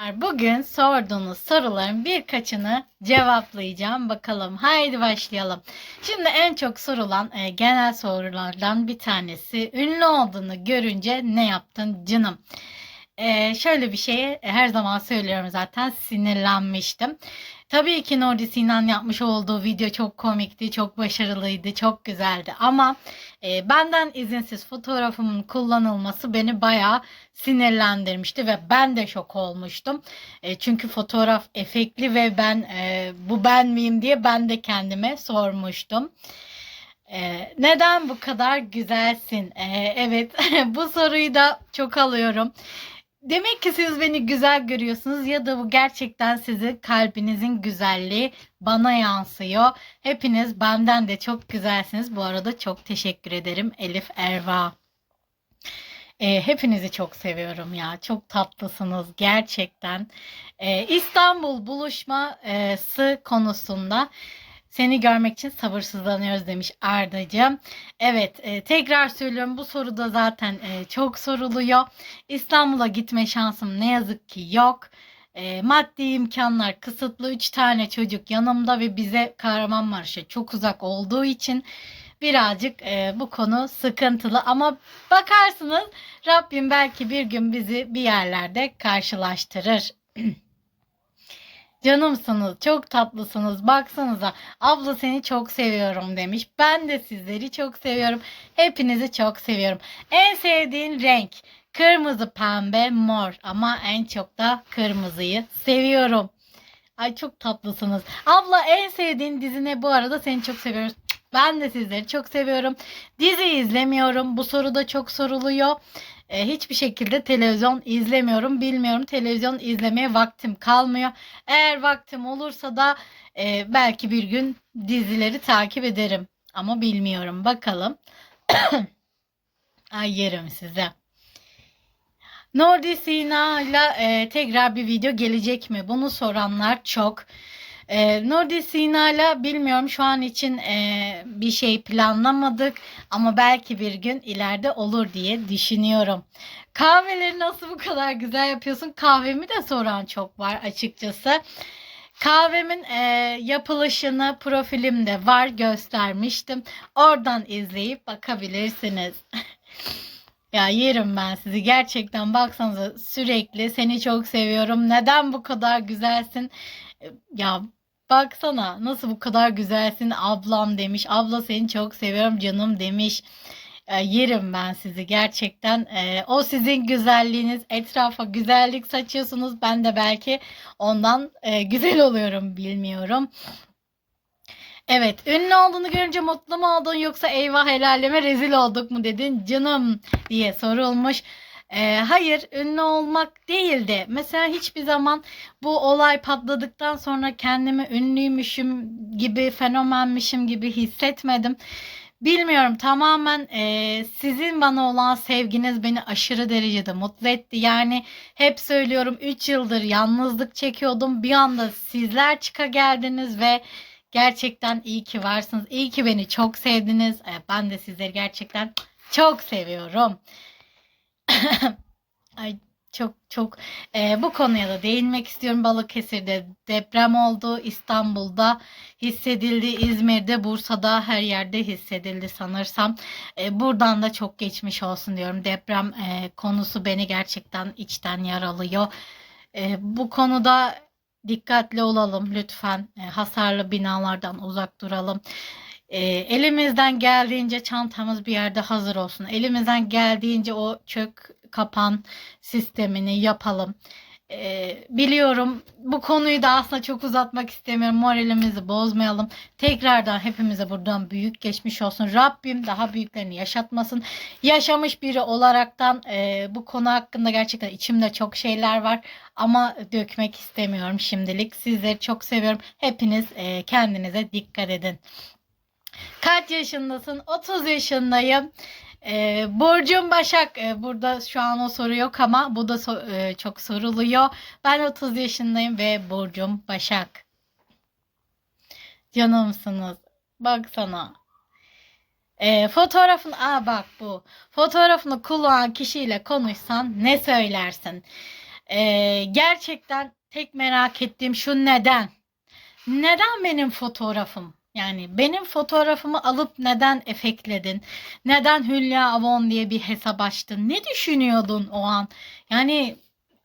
Bugün sorduğunuz soruların birkaçını cevaplayacağım. Bakalım. Haydi başlayalım. Şimdi en çok sorulan e, genel sorulardan bir tanesi. Ünlü olduğunu görünce ne yaptın canım? E, şöyle bir şeyi her zaman söylüyorum zaten sinirlenmiştim. Tabii ki Nurdi Sinan yapmış olduğu video çok komikti, çok başarılıydı, çok güzeldi. Ama e, benden izinsiz fotoğrafımın kullanılması beni bayağı sinirlendirmişti ve ben de şok olmuştum. E, çünkü fotoğraf efektli ve ben e, bu ben miyim diye ben de kendime sormuştum. E, neden bu kadar güzelsin? E, evet bu soruyu da çok alıyorum. Demek ki siz beni güzel görüyorsunuz ya da bu gerçekten sizi kalbinizin güzelliği bana yansıyor. Hepiniz benden de çok güzelsiniz. Bu arada çok teşekkür ederim Elif Erva. E, hepinizi çok seviyorum ya. Çok tatlısınız gerçekten. E, İstanbul buluşması konusunda seni görmek için sabırsızlanıyoruz demiş Ardacığım. Evet e, tekrar söylüyorum bu soruda zaten e, çok soruluyor. İstanbul'a gitme şansım ne yazık ki yok. E, maddi imkanlar kısıtlı 3 tane çocuk yanımda ve bize Kahramanmaraş'a çok uzak olduğu için birazcık e, bu konu sıkıntılı ama bakarsınız Rabbim belki bir gün bizi bir yerlerde karşılaştırır. Canımsınız, çok tatlısınız. Baksanıza, abla seni çok seviyorum demiş. Ben de sizleri çok seviyorum. Hepinizi çok seviyorum. En sevdiğin renk kırmızı, pembe, mor ama en çok da kırmızıyı seviyorum. Ay çok tatlısınız. Abla en sevdiğin dizi ne bu arada seni çok seviyoruz. Ben de sizleri çok seviyorum. Dizi izlemiyorum. Bu soru da çok soruluyor. E, hiçbir şekilde televizyon izlemiyorum. Bilmiyorum televizyon izlemeye vaktim kalmıyor. Eğer vaktim olursa da e, belki bir gün dizileri takip ederim. Ama bilmiyorum. Bakalım. Ay yerim size. Nordi Sina ile e, tekrar bir video gelecek mi? Bunu soranlar çok. E, Nurdi Sina'yla bilmiyorum şu an için e, bir şey planlamadık ama belki bir gün ileride olur diye düşünüyorum. Kahveleri nasıl bu kadar güzel yapıyorsun? Kahvemi de soran çok var açıkçası. Kahvemin e, yapılışını profilimde var göstermiştim. Oradan izleyip bakabilirsiniz. Ya yerim ben sizi gerçekten baksanıza sürekli seni çok seviyorum. Neden bu kadar güzelsin? Ya Baksana nasıl bu kadar güzelsin ablam demiş. Abla seni çok seviyorum canım demiş. E, yerim ben sizi gerçekten. E, o sizin güzelliğiniz etrafa güzellik saçıyorsunuz. Ben de belki ondan e, güzel oluyorum bilmiyorum. Evet, ünlü olduğunu görünce mutlu mu oldun yoksa eyvah helaleme rezil olduk mu dedin canım diye sorulmuş. E, hayır ünlü olmak değildi. Mesela hiçbir zaman bu olay patladıktan sonra kendimi ünlüymüşüm gibi fenomenmişim gibi hissetmedim. Bilmiyorum tamamen e, sizin bana olan sevginiz beni aşırı derecede mutlu etti. Yani hep söylüyorum 3 yıldır yalnızlık çekiyordum. Bir anda sizler çıka geldiniz ve gerçekten iyi ki varsınız. İyi ki beni çok sevdiniz. E, ben de sizleri gerçekten çok seviyorum. Ay çok çok e, bu konuya da değinmek istiyorum. Balıkesir'de deprem oldu. İstanbul'da hissedildi. İzmir'de, Bursa'da her yerde hissedildi sanırsam. E, buradan da çok geçmiş olsun diyorum. Deprem e, konusu beni gerçekten içten yaralıyor. E, bu konuda dikkatli olalım lütfen. E, hasarlı binalardan uzak duralım. E, elimizden geldiğince çantamız bir yerde hazır olsun. Elimizden geldiğince o çök kapan sistemini yapalım. E, biliyorum bu konuyu da aslında çok uzatmak istemiyorum. Moralimizi bozmayalım. Tekrardan hepimize buradan büyük geçmiş olsun. Rabbim daha büyüklerini yaşatmasın. Yaşamış biri olaraktan e, bu konu hakkında gerçekten içimde çok şeyler var. Ama dökmek istemiyorum şimdilik. Sizleri çok seviyorum. Hepiniz e, kendinize dikkat edin. Kaç yaşındasın? 30 yaşındayım. Ee, Burcum Başak. Ee, burada şu an o soru yok ama bu da so- e, çok soruluyor. Ben 30 yaşındayım ve Burcum Başak. Canımsınız. Baksana. Ee, fotoğrafın, aa bak bu. Fotoğrafını kullanan kişiyle konuşsan ne söylersin? Ee, gerçekten tek merak ettiğim şu neden? Neden benim fotoğrafım? Yani benim fotoğrafımı alıp neden efektledin? Neden Hülya Avon diye bir hesap açtın? Ne düşünüyordun o an? Yani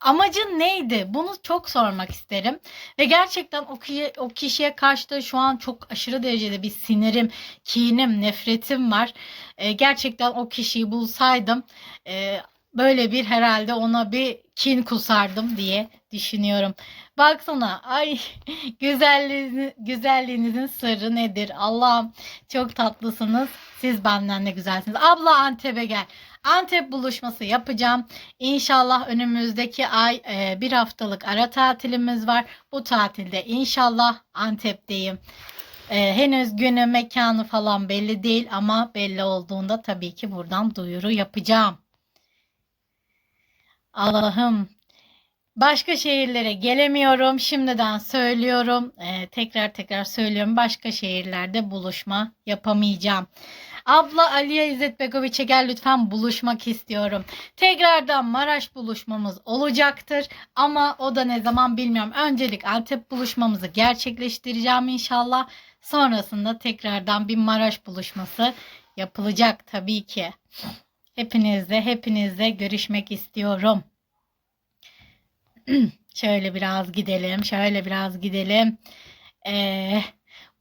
amacın neydi? Bunu çok sormak isterim. Ve gerçekten o, ki- o kişiye karşı da şu an çok aşırı derecede bir sinirim, kinim, nefretim var. Ee, gerçekten o kişiyi bulsaydım e, böyle bir herhalde ona bir kin kusardım diye düşünüyorum. Baksana ay güzelliğiniz, güzelliğinizin sırrı nedir? Allah'ım çok tatlısınız. Siz benden de güzelsiniz. Abla Antep'e gel. Antep buluşması yapacağım. İnşallah önümüzdeki ay e, bir haftalık ara tatilimiz var. Bu tatilde inşallah Antep'teyim. E, henüz günü mekanı falan belli değil ama belli olduğunda tabii ki buradan duyuru yapacağım. Allah'ım başka şehirlere gelemiyorum. Şimdiden söylüyorum. Ee, tekrar tekrar söylüyorum. Başka şehirlerde buluşma yapamayacağım. Abla Aliye İzzet Begoviç'e gel lütfen buluşmak istiyorum. Tekrardan Maraş buluşmamız olacaktır. Ama o da ne zaman bilmiyorum. Öncelik Antep buluşmamızı gerçekleştireceğim inşallah. Sonrasında tekrardan bir Maraş buluşması yapılacak tabii ki. Hepinizle hepinizle görüşmek istiyorum. Şöyle biraz gidelim. Şöyle biraz gidelim. Ee,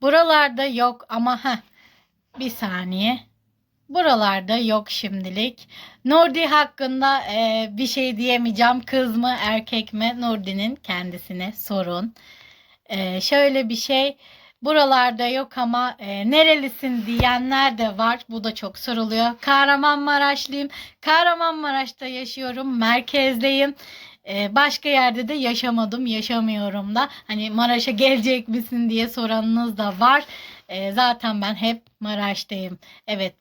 buralarda yok ama ha bir saniye. Buralarda yok şimdilik. Nurdi hakkında e, bir şey diyemeyeceğim. Kız mı erkek mi? Nurdi'nin kendisine sorun. Ee, şöyle bir şey. Buralarda yok ama e, nerelisin diyenler de var. Bu da çok soruluyor. Kahramanmaraşlıyım. Kahramanmaraş'ta yaşıyorum. Merkezdeyim. Ee, başka yerde de yaşamadım, yaşamıyorum da. Hani Maraş'a gelecek misin diye soranınız da var. Ee, zaten ben hep Maraş'tayım. Evet,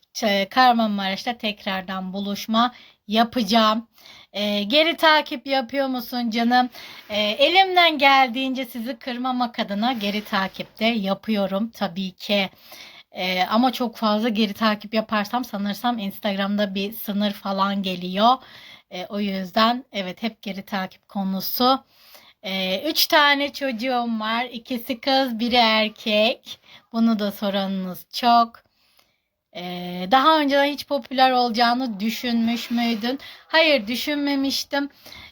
Kahramanmaraş'ta tekrardan buluşma yapacağım. Ee, geri takip yapıyor musun canım? Elimden geldiğince sizi kırmamak adına geri takipte yapıyorum tabii ki. Ee, ama çok fazla geri takip yaparsam sanırsam Instagram'da bir sınır falan geliyor. E, o yüzden evet hep geri takip konusu. E, üç tane çocuğum var. İkisi kız, biri erkek. Bunu da soranınız çok. E, daha önceden hiç popüler olacağını düşünmüş müydün? Hayır, düşünmemiştim.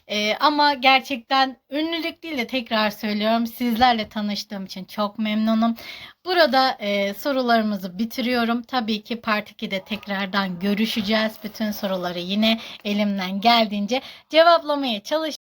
E, ama gerçekten ünlülük değil de tekrar söylüyorum. Sizlerle tanıştığım için çok memnunum. Burada e, sorularımızı bitiriyorum. Tabii ki Part 2'de tekrardan görüşeceğiz. Bütün soruları yine elimden geldiğince cevaplamaya çalış.